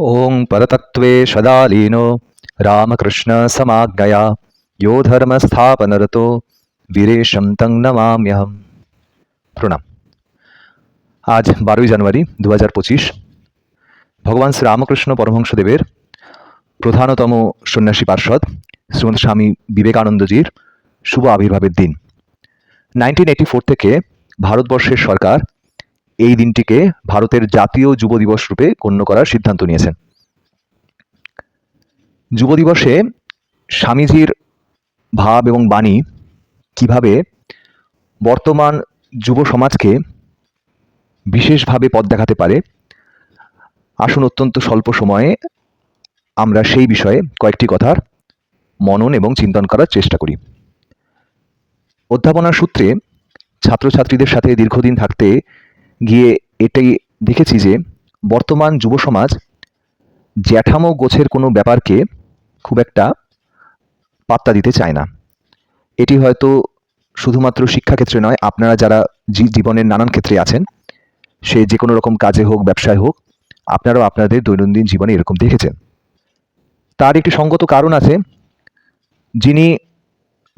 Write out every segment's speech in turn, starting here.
ॐ परतत्त्वे सदालीनो रामकृष्णसमाज्ञया यो धर्मस्थापनरतो বীরেশম তং নমাম্যহম প্রণাম আজ বারোই জানুয়ারি দু হাজার পঁচিশ ভগবান শ্রীরামকৃষ্ণ পরমহংসদেবের প্রধানতম সন্ন্যাসী পার্ষদ শ্রীমন্ত স্বামী বিবেকানন্দজির শুভ আবির্ভাবের দিন নাইনটিন এইটি ফোর থেকে ভারতবর্ষের সরকার এই দিনটিকে ভারতের জাতীয় যুব দিবস রূপে গণ্য করার সিদ্ধান্ত নিয়েছেন। যুব দিবসে স্বামীজির ভাব এবং বাণী কীভাবে বর্তমান যুব সমাজকে বিশেষভাবে পথ দেখাতে পারে, আসুন অত্যন্ত স্বল্প সময়ে আমরা সেই বিষয়ে কয়েকটি কথার মনন এবং চিন্তন করার চেষ্টা করি। অধ্যাপনার সূত্রে ছাত্রছাত্রীদের সাথে দীর্ঘদিন থাকতে গিয়ে এটাই দেখেছি যে বর্তমান যুব সমাজ জ্যাঠামো গোছের কোনো ব্যাপারকে খুব একটা পাত্তা দিতে চায় না। এটি হয়তো শুধুমাত্র শিক্ষাক্ষেত্রে নয়, আপনারা যারা জীবনের নানান ক্ষেত্রে আছেন, সে যে কোনো রকম কাজে হোক, ব্যবসায় হোক, আপনারাও আপনাদের দৈনন্দিন জীবনে এরকম দেখেছেন। তার একটি সঙ্গত কারণ আছে, যিনি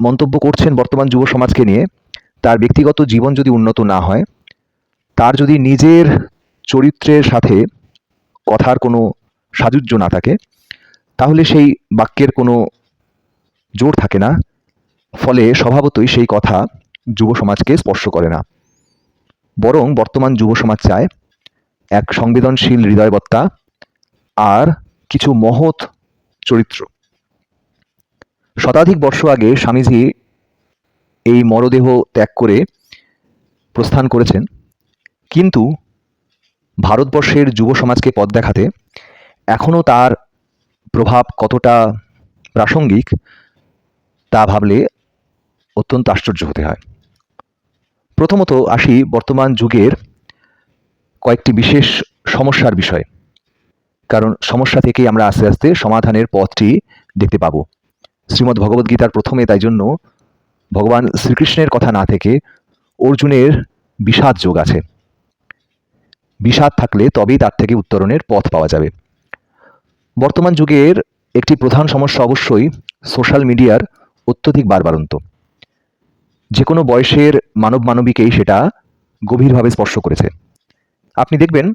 মন্তব্য করছেন বর্তমান যুব সমাজকে নিয়ে, তার ব্যক্তিগত জীবন যদি উন্নত না হয় তার যদি নিজের চরিত্রের সাথে কথার কোনো সাযুজ্য না থাকে, তাহলে সেই বাক্যের কোনো জোর থাকে না। ফলে স্বভাবতই সেই কথা যুব সমাজকে স্পর্শ করে না। বরং বর্তমান যুব সমাজ চায় এক সংবেদনশীল হৃদয়বত্তা আর কিছু মহৎ চরিত্র। শতাধিক বর্ষ আগে স্বামীজি এই মরদেহ ত্যাগ করে প্রস্থান করেছেন। কিন্তু ভারতবর্ষের যুব সমাজকে পথ দেখাতে এখনও তার প্রভাব কতটা প্রাসঙ্গিক, তা ভাবলে অত্যন্ত আশ্চর্য হতে হয়। প্রথমত আসি বর্তমান যুগের কয়েকটি বিশেষ সমস্যার বিষয়ে। কারণ সমস্যা থেকেই আমরা আস্তে আস্তে সমাধানের পথটি দেখতে পাবো। শ্রীমদ্ ভগবদ্গীতার প্রথমে তাই জন্য ভগবান শ্রীকৃষ্ণের কথা না থেকে অর্জুনের বিষাদ যোগ আছে। বিষাদ থাকলে তবেই তার থেকে উত্তরণের পথ পাওয়া যাবে। বর্তমান যুগের একটি প্রধান সমস্যা অবশ্যই সোশ্যাল মিডিয়ার অত্যধিক বারবারন্ত। যে কোনো বয়সের মানব মানবিকেই সেটা গভীরভাবে স্পর্শ করেছে। আপনি দেখবেন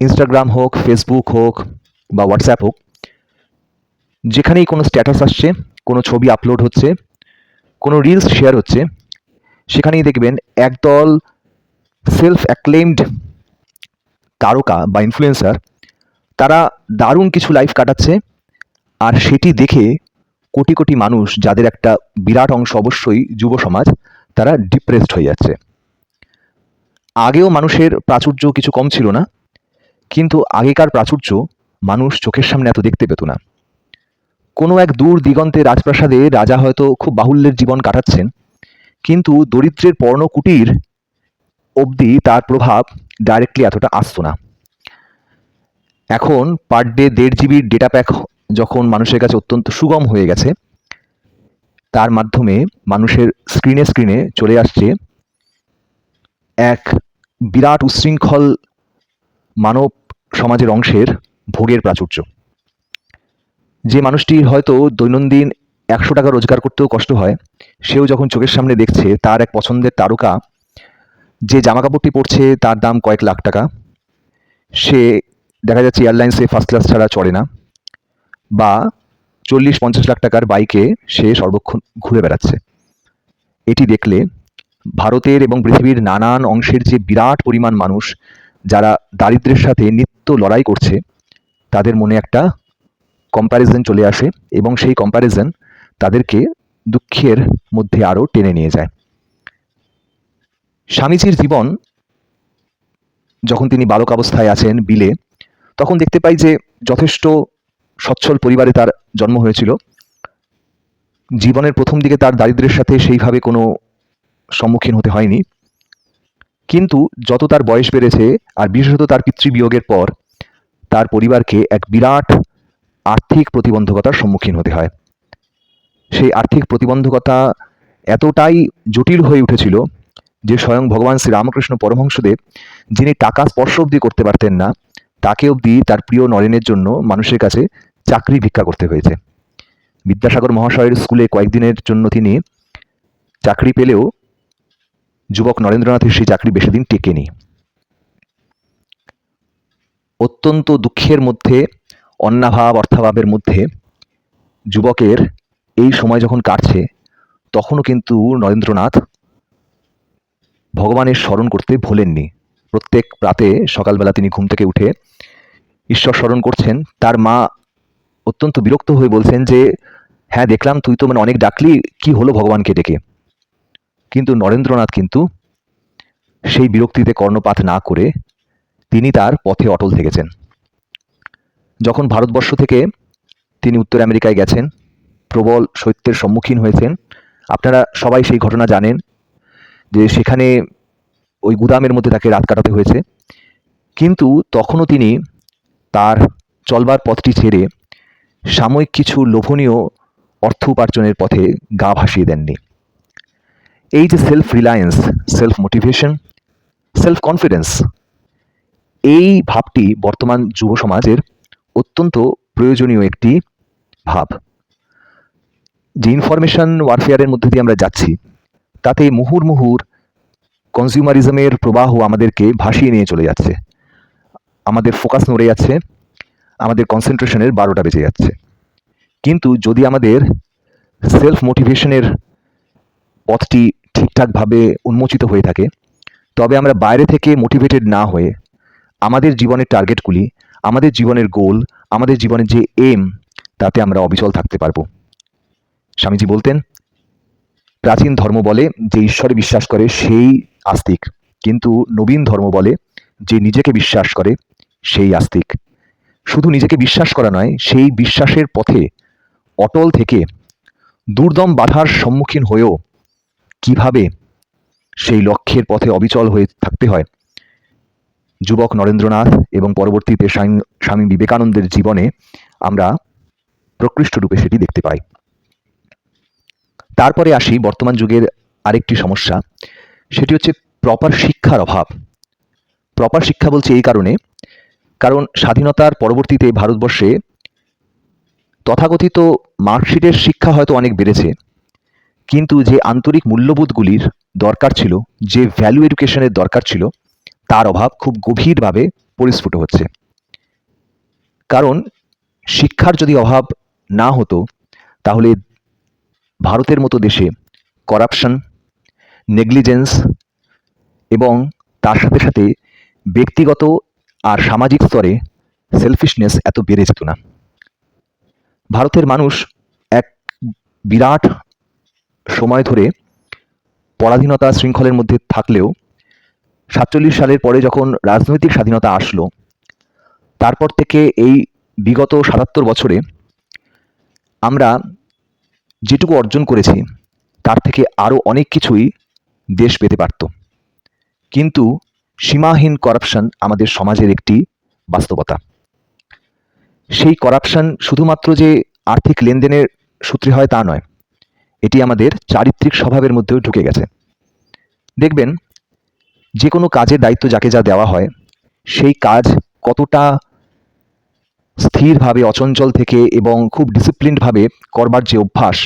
ইনস্টাগ্রাম হোক ফেসবুক হোক বা হোয়াটসঅ্যাপ হোক, যেখানেই কোনো স্ট্যাটাস আসছে, কোনো ছবি আপলোড হচ্ছে, কোনো রিলস শেয়ার হচ্ছে, সেখানেই দেখবেন একদল সেলফ অ্যাক্লেমড তারকা বা ইনফ্লুয়েন্সার তারা দারুণ কিছু লাইফ কাটাচ্ছে আর সেটি দেখে কোটি কোটি মানুষ, যাদের একটা বিরাট অংশ অবশ্যই যুব সমাজ, তারা ডিপ্রেসড হয়ে যাচ্ছে। আগেও মানুষের প্রাচুর্য কিছু কম ছিল না, কিন্তু আগেকার প্রাচুর্য মানুষ চোখের সামনে এত দেখতে পেত না। কোনো এক দূর দিগন্তে রাজপ্রাসাদে রাজা হয়তো খুব বাহুল্যের জীবন কাটাচ্ছেন, কিন্তু দরিদ্রের পর্ণকুটির অবধি তার প্রভাব ডাইরেক্টলি এতটা আসতো না। এখন পার ডে দেড় জিবির ডেটা প্যাক যখন মানুষের কাছে অত্যন্ত সুগম হয়ে গেছে, তার মাধ্যমে মানুষের স্ক্রিনে স্ক্রিনে চলে আসছে এক বিরাট উচ্ছৃঙ্খল মানব সমাজের অংশের ভোগের প্রাচুর্য। যে মানুষটি হয়তো দৈনন্দিন একশো টাকা রোজগার করতেও কষ্ট হয়, সেও যখন চোখের সামনে দেখছে তার এক পছন্দের তারকা যে জামা কাপড়টি পরছে তার দাম কয়েক লাখ টাকা। সে দেখা যাচ্ছে এয়ারলাইন্সে ফার্স্ট ক্লাস ছাড়া চড়ে না বা চল্লিশ পঞ্চাশ লাখ টাকার বাইকে সে সর্বক্ষণ ঘুরে বেড়াচ্ছে। এটি দেখলে ভারতের এবং পৃথিবীর নানান অংশের যে বিরাট পরিমাণ মানুষ যারা দারিদ্র্যের সাথে নিত্য লড়াই করছে, তাদের মনে একটা কম্প্যারিজন চলে আসে এবং সেই কম্প্যারিজন তাদেরকে দুঃখের মধ্যে আরও টেনে নিয়ে যায়। স্বামীজির জীবন, যখন তিনি বালক অবস্থায় আছেন বিলে, তখন দেখতে পাই যে যথেষ্ট সচ্ছল পরিবারে তার জন্ম হয়েছিল। জীবনের প্রথম দিকে তার দারিদ্র্যের সাথে সেইভাবে কোনো সম্মুখীন হতে হয়নি। কিন্তু যত তার বয়স বেড়েছে আর বিশেষত তার পিতৃবিয়োগের পর, তার পরিবারকে এক বিরাট আর্থিক প্রতিবন্ধকতার সম্মুখীন হতে হয়। সেই আর্থিক প্রতিবন্ধকতা এতটাই জটিল হয়ে উঠেছিল যে স্বয়ং ভগবান শ্রী রামকৃষ্ণ পরমহংসদেব, যিনি টাকা স্পর্শ অবধি করতে পারতেন না, তাকে অবধি তার প্রিয় নরেনের জন্য মানুষের কাছে চাকরি ভিক্ষা করতে হয়েছে। বিদ্যাসাগর মহাশয়ের স্কুলে কয়েকদিনের জন্য তিনি চাকরি পেলেও যুবক নরেন্দ্রনাথের সেই চাকরি বেশি দিন টেকেনি। অত্যন্ত দুঃখের মধ্যে, অন্নাভাব, অর্থাভাবের মধ্যে যুবকের এই সময় যখন কাটছে, তখনও কিন্তু নরেন্দ্রনাথ ভগবানের স্মরণ করতে ভোলেননি। প্রত্যেক প্রাতে সকালবেলা তিনি ঘুম থেকে উঠে ঈশ্বর স্মরণ করছেন। তার মা অত্যন্ত বিরক্ত হয়ে বলছেন যে হ্যাঁ দেখলাম তুই তো মানে অনেক ডাকলি, কি হলো ভগবানকে ডেকে? কিন্তু নরেন্দ্রনাথ কিন্তু সেই বিরক্তিতে কর্ণপাত না করে তিনি তার পথে অটল থেকেছেন। যখন ভারতবর্ষ থেকে তিনি উত্তর আমেরিকায় গেছেন, প্রবল শৈত্যের সম্মুখীন হয়েছেন। আপনারা সবাই সেই ঘটনা জানেন। যে সেখানে ওই গুদামের মধ্যে তাকে রাত কাটাতে হয়েছে। কিন্তু তখনও তিনি তার চলবার পথটি ছেড়ে সাময়িক কিছু লোভনীয় অর্থ উপার্জনের পথে গা ভাসিয়ে দেননি। এই যে self reliance self motivation self confidence এই ভাবটি বর্তমান যুব সমাজের অত্যন্ত প্রয়োজনীয় একটি ভাব। যে ইনফরমেশন ওয়ারফেয়ারের মধ্যে দিয়ে আমরা যাচ্ছি তাতে মুহুর মুহুর কনজিউমারিজমের প্রবাহ আমাদেরকে ভাসিয়ে নিয়ে চলে যাচ্ছে। আমাদের ফোকাস নড়ে যাচ্ছে, আমাদের কনসেন্ট্রেশনের বারোটা বেজে যাচ্ছে। কিন্তু যদি আমাদের সেলফ মোটিভেশনের পথটি ঠিকঠাকভাবে উন্মোচিত হয়ে থাকে, তবে আমরা বাইরে থেকে মোটিভেটেড না হয়ে আমাদের জীবনের টার্গেটগুলি আমাদের জীবনের গোল আমাদের জীবনের যে এম তাতে আমরা অবিচল থাকতে পারব। স্বামীজি বলতেন প্রাচীন ধর্ম বলে যে ঈশ্বরে বিশ্বাস করে সেই আস্তিক। কিন্তু নবীন ধর্ম বলে যে নিজেকে বিশ্বাস করে সেই আস্তিক। শুধু নিজেকে বিশ্বাস করা নয়, সেই বিশ্বাসের পথে অটল থেকে দুর্দম বাধার সম্মুখীন হয়েও কীভাবে সেই লক্ষ্যের পথে অবিচল হয়ে থাকতে হয়? যুবক নরেন্দ্রনাথ এবং পরবর্তীতে স্বামী বিবেকানন্দের জীবনে আমরা প্রকৃষ্ট রূপে সেটি দেখতে পাই। তারপরে আসি বর্তমান যুগের আরেকটি সমস্যা। সেটি হচ্ছে প্রপার শিক্ষার অভাব। প্রপার শিক্ষা বলছি এই কারণে, কারণ স্বাধীনতার পরবর্তীতে ভারতবর্ষে তথাকথিত মার্কশিটের শিক্ষা হয়তো অনেক বেড়েছে, কিন্তু যে আন্তরিক মূল্যবোধগুলির দরকার ছিল, যে ভ্যালু এডুকেশনের দরকার ছিল, তার অভাব খুব গভীরভাবে পরিস্ফুট হচ্ছে। কারণ শিক্ষার যদি অভাব না হতো, তাহলে ভারতের মতো দেশে করাপশন নেগলিজেন্স এবং তার সাথে সাথে ব্যক্তিগত আর সামাজিক স্তরে সেলফিশনেস এত বেড়ে যেত না। ভারতের মানুষ এক বিরাট সময় ধরে পরাধীনতা শৃঙ্খলের মধ্যে থাকলেও সাতচল্লিশ সালের পরে যখন রাজনৈতিক স্বাধীনতা আসলো, তারপর থেকে এই বিগত সাতাত্তর বছরে আমরা যেটুকু অর্জন করেছি, তার থেকে আরও অনেক কিছুই দেশ পেতে পারত। কিন্তু সীমাহীন করাপশন আমাদের সমাজের একটি বাস্তবতা। সেই করাপশন শুধুমাত্র যে আর্থিক লেনদেনের সূত্রে হয় তা নয়, এটি আমাদের চারিত্রিক স্বভাবের মধ্যেও ঢুকে গেছে। দেখবেন, যে কোনো কাজের দায়িত্ব যাকে যা দেওয়া হয়, সেই কাজ কতটা স্থিরভাবে, অচঞ্চল থেকে এবং খুব ডিসিপ্লিনডভাবে করবার যে অভ্যাস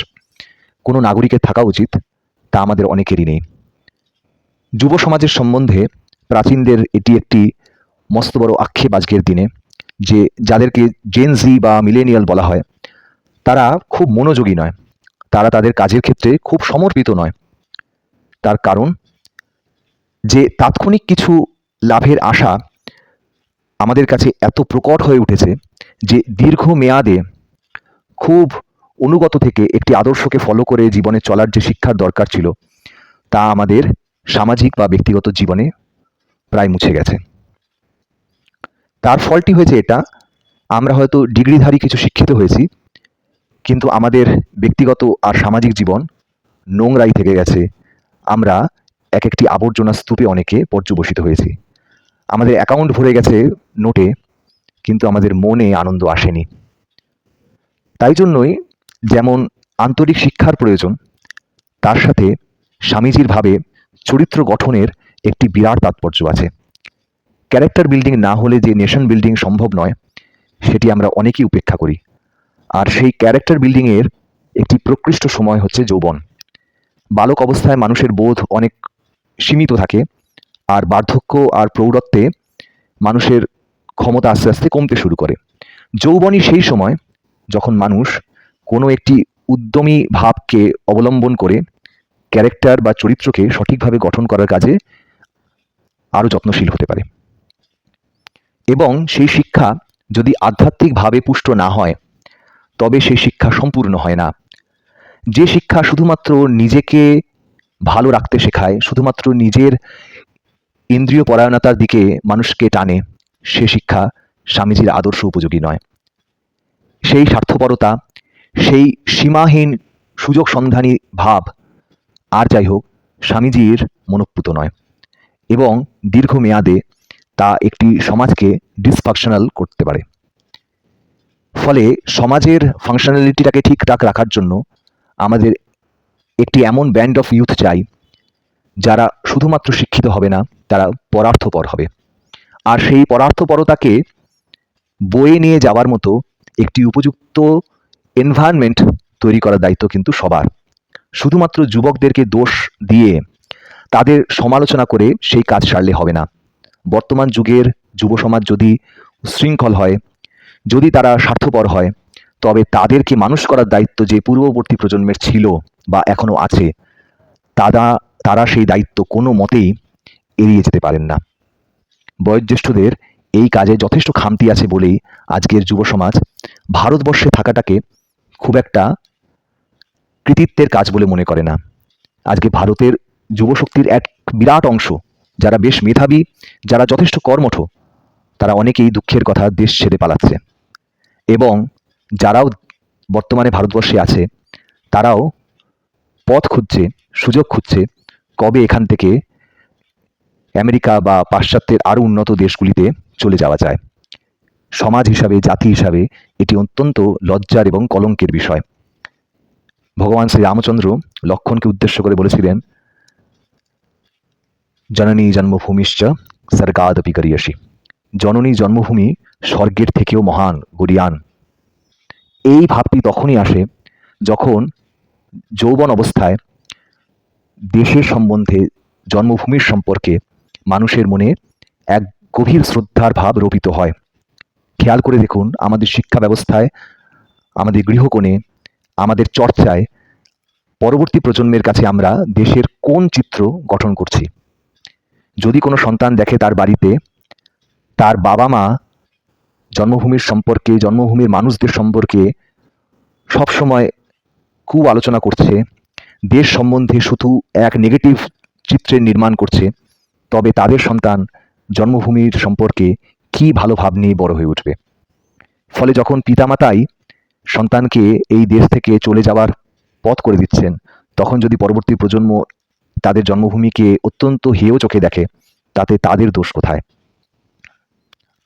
কোনো নাগরিকের থাকা উচিত, তা আমাদের অনেকেরই নেই। যুব সমাজের সম্বন্ধে প্রাচীনদের এটি একটি মস্ত বড় আক্ষেপ আজকের দিনে, যে যাদেরকে জেনজি বা মিলেনিয়াল বলা হয়, তারা খুব মনোযোগী নয়। তারা তাদের কাজের ক্ষেত্রে খুব সমর্পিত নয়। তার কারণ, যে তাৎক্ষণিক কিছু লাভের আশা আমাদের কাছে এত প্রকট হয়ে উঠেছে যে দীর্ঘ মেয়াদে খুব অনুগত থেকে একটি আদর্শকে ফলো করে জীবনে চলার যে শিক্ষার দরকার ছিল, তা আমাদের সামাজিক বা ব্যক্তিগত জীবনে প্রায় মুছে গেছে। তার ফলটি হয়েছে এটা, আমরা হয়তো ডিগ্রিধারী কিছু শিক্ষিত হয়েছি, কিন্তু আমাদের ব্যক্তিগত আর সামাজিক জীবন নোংরাই থেকে গেছে। আমরা এক একটি আবর্জনা স্তূপে অনেকে পর্যবসিত হয়েছি। আমাদের অ্যাকাউন্ট ভরে গেছে নোটে, কিন্তু আমাদের মনে আনন্দ আসেনি। তাই জন্যই যেমন আন্তরিক শিক্ষার প্রয়োজন, তার সাথে স্বামীজির ভাবে চরিত্র গঠনের একটি বিরাট তাৎপর্য আছে। ক্যারেক্টার বিল্ডিং না হলে যে নেশন বিল্ডিং সম্ভব নয়, সেটি আমরা অনেকেই উপেক্ষা করি। আর সেই ক্যারেক্টার বিল্ডিংয়ের একটি প্রকৃষ্ট সময় হচ্ছে যৌবন। বালক অবস্থায় মানুষের বোধ অনেক সীমিত থাকে, আর বার্ধক্য আর প্রৌঢ়ত্বে মানুষের ক্ষমতা আস্তে আস্তে কমতে শুরু করে। যৌবনই সেই সময় যখন মানুষ কোনো একটি উদ্যমী ভাবকে অবলম্বন করে ক্যারেক্টার বা চরিত্রকে সঠিকভাবে গঠন করার কাজে আরও যত্নশীল হতে পারে। এবং সেই শিক্ষা যদি আধ্যাত্মিকভাবে পুষ্ট না হয়, তবে সেই শিক্ষা সম্পূর্ণ হয় না। যে শিক্ষা শুধুমাত্র নিজেকে ভালো রাখতে শেখায়, শুধুমাত্র নিজের ইন্দ্রিয় পরায়ণতার দিকে মানুষকে টানে, সে শিক্ষা স্বামীজির আদর্শ উপযোগী নয়। সেই স্বার্থপরতা সেই সীমাহীন সুযোগ সন্ধানী ভাব আর যাই হোক স্বামীজির মনঃপুত নয় এবং দীর্ঘমেয়াদে তা একটি সমাজকে ডিসফাংশনাল করতে পারে। ফলে সমাজের ফাংশনালিটিটাকে ঠিকঠাক রাখার জন্য আমাদের একটি এমন ব্যান্ড অফ ইউথ চাই, যারা শুধুমাত্র শিক্ষিত হবে না, তারা পরার্থপর হবে। আর সেই পরার্থপরতাকে বয়ে নিয়ে যাওয়ার মতো একটি উপযুক্ত এনভায়রনমেন্ট তৈরি করার দায়িত্ব কিন্তু সবার। শুধুমাত্র যুবকদেরকে দোষ দিয়ে তাদের সমালোচনা করে সেই কাজ সারলে হবে না। বর্তমান যুগের যুব সমাজ যদি শৃঙ্খল হয়, যদি তারা স্বার্থপর হয়, তবে তাদেরকে মানুষ করার দায়িত্ব যে পূর্ববর্তী প্রজন্মের ছিল বা এখনও আছে তারা তারা সেই দায়িত্ব কোনো মতেই এড়িয়ে যেতে পারেন না। বয়োজ্যেষ্ঠদের এই কাজে যথেষ্ট খামতি আছে বলেই আজকের যুব সমাজ ভারতবর্ষে থাকাটাকে খুব একটা কৃতিত্বের কাজ বলে মনে করে না। আজকে ভারতের যুবশক্তির এক বিরাট অংশ, যারা বেশ মেধাবী, যারা যথেষ্ট কর্মঠ, তারা অনেকেই দুঃখের কথা দেশ ছেড়ে পালাচ্ছে। এবং যারাও বর্তমানে ভারতবর্ষে আছে, তারাও পথ খুঁজছে, সুযোগ খুঁজছে, কবে এখান থেকে আমেরিকা বা পাশ্চাত্যের আরও উন্নত দেশগুলিতে চলে যাওয়া যায়। সমাজ হিসাবে, জাতি হিসাবে এটি অত্যন্ত লজ্জার এবং কলঙ্কের বিষয়। ভগবান শ্রী রামচন্দ্র লক্ষণকে উদ্দেশ্য করে বলেছিলেন, জননী জন্মভূমিশ্চ স্বর্গাদপি করিয়সী। জননী জন্মভূমি স্বর্গের থেকেও মহান, গরিয়ান। এই ভাবটি তখনই আসে যখন যৌবন অবস্থায় দেশের সম্বন্ধে, জন্মভূমির সম্পর্কে মানুষের মনে এক গভীর শ্রদ্ধার ভাব রোপিত হয়। খেয়াল করে দেখুন আমাদের শিক্ষা ব্যবস্থায়, আমাদের গৃহকোণে, আমাদের চর্চায় পরবর্তী প্রজন্মের কাছে আমরা দেশের কোন চিত্র গঠন করছি। যদি কোনো সন্তান দেখে তার বাড়িতে তার বাবা মা জন্মভূমির সম্পর্কে, জন্মভূমির মানুষদের সম্পর্কে সবসময় খুব আলোচনা করছে, দেশ সম্বন্ধে শুধু এক নেগেটিভ চিত্রের নির্মাণ করছে, তবে তাদের সন্তান জন্মভূমির সম্পর্কে কি ভালো ভাব নিয়ে বড় হয়ে উঠবে? ফলে যখন পিতামাতাই সন্তানকে এই দেশ থেকে চলে যাওয়ার পথ করে দিচ্ছেন, তখন যদি পরবর্তী প্রজন্ম তাদের জন্মভূমিকে অত্যন্ত হেয় চোখে দেখে, তাতে তাদের দোষ কোথায়?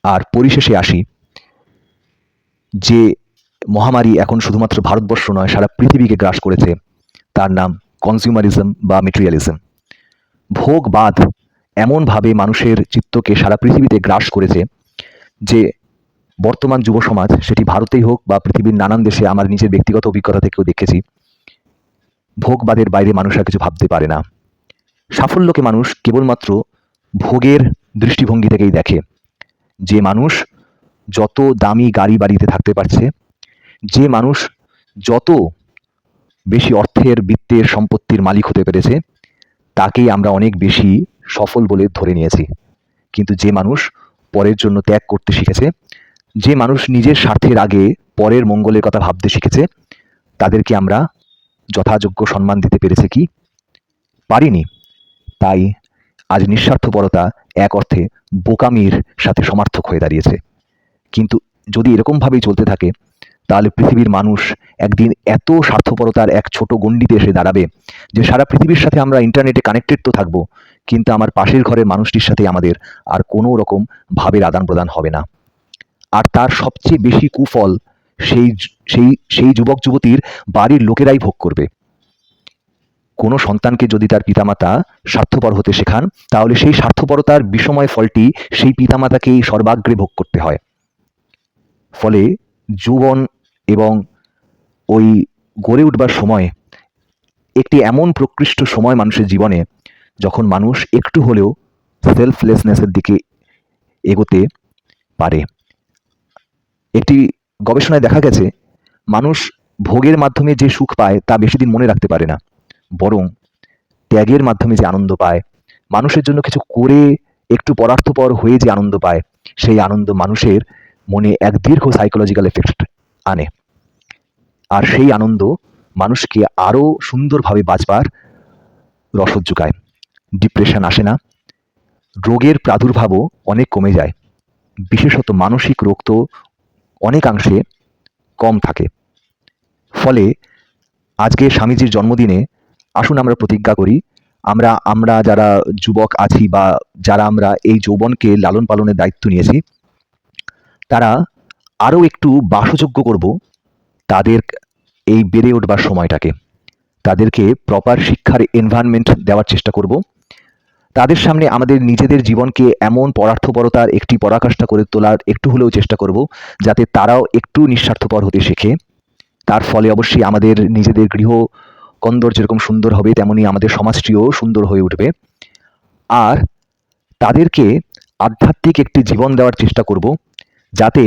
আর পরিশেষে আসি, যে মহামারী এখন শুধুমাত্র ভারতবর্ষ নয়, সারা পৃথিবীকে গ্রাস করেছে, তার নাম কনজিউমারিজম বা মেটেরিয়ালিজম ভোগবাদ এমনভাবে মানুষের চিত্তকে সারা পৃথিবীতে গ্রাস করেছে যে বর্তমান যুব সমাজ, সেটি ভারতেই হোক বা পৃথিবীর নানান দেশে আমার নিজের ব্যক্তিগত অভিজ্ঞতা থেকেও দেখেছি, ভোগবাদের বাইরে মানুষ আর কিছু ভাবতে পারে না। সাফল্যকে মানুষ কেবলমাত্র ভোগের দৃষ্টিভঙ্গি থেকেই দেখে। যে মানুষ যত দামি গাড়ি বাড়িতে থাকতে পারছে, যে মানুষ যত বেশি অর্থের, বৃত্তের সম্পত্তির মালিক হতে পেরেছে, তাকেই আমরা অনেক বেশি সফল বলে ধরে নিয়েছি। কিন্তু যে মানুষ পরের জন্য ত্যাগ করতে শিখেছে। যে মানুষ নিজের স্বার্থের আগে পরের মঙ্গলের কথা ভাবতে শিখেছে, তাদেরকে আমরা যথাযোগ্য সম্মান দিতে পেরেছে কি? পারিনি। তাই আজ নিঃস্বার্থপরতা এক অর্থে বোকামির সাথে সমার্থক হয়ে দাঁড়িয়েছে। কিন্তু যদি এরকমভাবেই চলতে থাকে, তাহলে পৃথিবীর মানুষ একদিন এত স্বার্থপরতার এক ছোট গণ্ডিতে এসে দাঁড়াবে যে সারা পৃথিবীর সাথে আমরা ইন্টারনেটে কানেক্টেড তো থাকব কিন্তু আমার পাশের ঘরের মানুষটির সাথে আমাদের আর কোনো রকম ভাবের আদান প্রদান হবে না। আর তার সবচেয়ে বেশি কুফল সেই সেই সেই যুবক যুবতীর বাড়ির লোকেরাই ভোগ করবে। কোনো সন্তানকে যদি তার পিতামাতা স্বার্থপর হতে শেখান, তাহলে সেই স্বার্থপরতার বিষময় ফলটি সেই পিতামাতাকেই সর্বাগ্রে ভোগ করতে হয়। ফলে যৌবন এবং ওই গড়ে উঠবার সময়, একটি এমন প্রকৃষ্ট সময় মানুষের জীবনে যখন মানুষ একটু হলেও সেলফলেসনেসের দিকে এগোতে পারে। একটি গবেষণায় দেখা গেছে, মানুষ ভোগের মাধ্যমে যে সুখ পায় তা বেশি দিন মনে রাখতে পারে না, বরং ত্যাগের মাধ্যমে যে আনন্দ পায়, মানুষের জন্য কিছু করে একটু পরার্থপর হয়ে যে আনন্দ পায়, সেই আনন্দ মানুষের মনে এক দীর্ঘ সাইকোলজিক্যাল এফেক্ট আনে। আর সেই আনন্দ মানুষকে আরও সুন্দরভাবে বাঁচবার রসদ যোগায়। ডিপ্রেশন আসে না। রোগের প্রাদুর্ভাবও অনেক কমে যায়। বিশেষত মানসিক রোগ তো অনেকাংশে কম থাকে। ফলে আজকে স্বামীজির জন্মদিনে আসুন আমরা প্রতিজ্ঞা করি, আমরা আমরা যারা যুবক আছি বা যারা আমরা এই যৌবনকে লালন পালনের দায়িত্ব নিয়েছি, তারা আরও একটু বাসযোগ্য করব তাদের এই বেড়ে উঠবার সময়টাকে। তাদেরকে প্রপার শিক্ষার এনভায়রনমেন্ট দেওয়ার চেষ্টা করব। তাদের সামনে আমাদের নিজেদের জীবনকে এমন পরার্থপরতার একটি পরাকাষ্ঠা করে তোলার একটু হলেও চেষ্টা করব, যাতে তারাও একটু নিঃস্বার্থপর হতে শেখে। তার ফলে অবশ্যই আমাদের নিজেদের গৃহ কন্দর যেরকম সুন্দর হবে, তেমনি আমাদের সমাজটিও সুন্দর হয়ে উঠবে। আর তাদেরকে আধ্যাত্মিক একটি জীবন দেওয়ার চেষ্টা করব, যাতে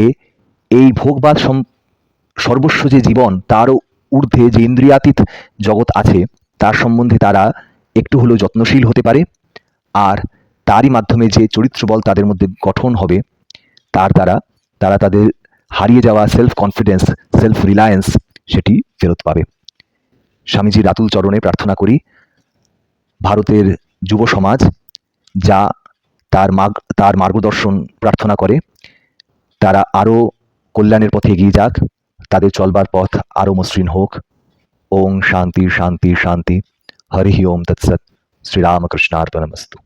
এই ভোগবাদ সর্বস্ব যে জীবন তারও ঊর্ধ্বে যে ইন্দ্রিয়াতীত জগৎ আছে, তার সম্বন্ধে তারা একটু হলেও যত্নশীল হতে পারে। আর তারই মাধ্যমে যে চরিত্রবল তাদের মধ্যে গঠন হবে, তার দ্বারা তারা তাদের হারিয়ে যাওয়া সেলফ কনফিডেন্স সেলফ রিলায়েন্স সেটি ফেরত পাবে। স্বামীজির রাতুল চরণে প্রার্থনা করি, ভারতের যুব সমাজ যা তার মার্গ তার মার্গদর্শন প্রার্থনা করে, তারা আরও কল্যাণের পথে এগিয়ে যাক, তাদের চলবার পথ আরও মসৃণ হোক। ওং শান্তি শান্তি শান্তি। হরি ওম তৎসৎ। শ্রীরামকৃষ্ণার্পণমস্তু।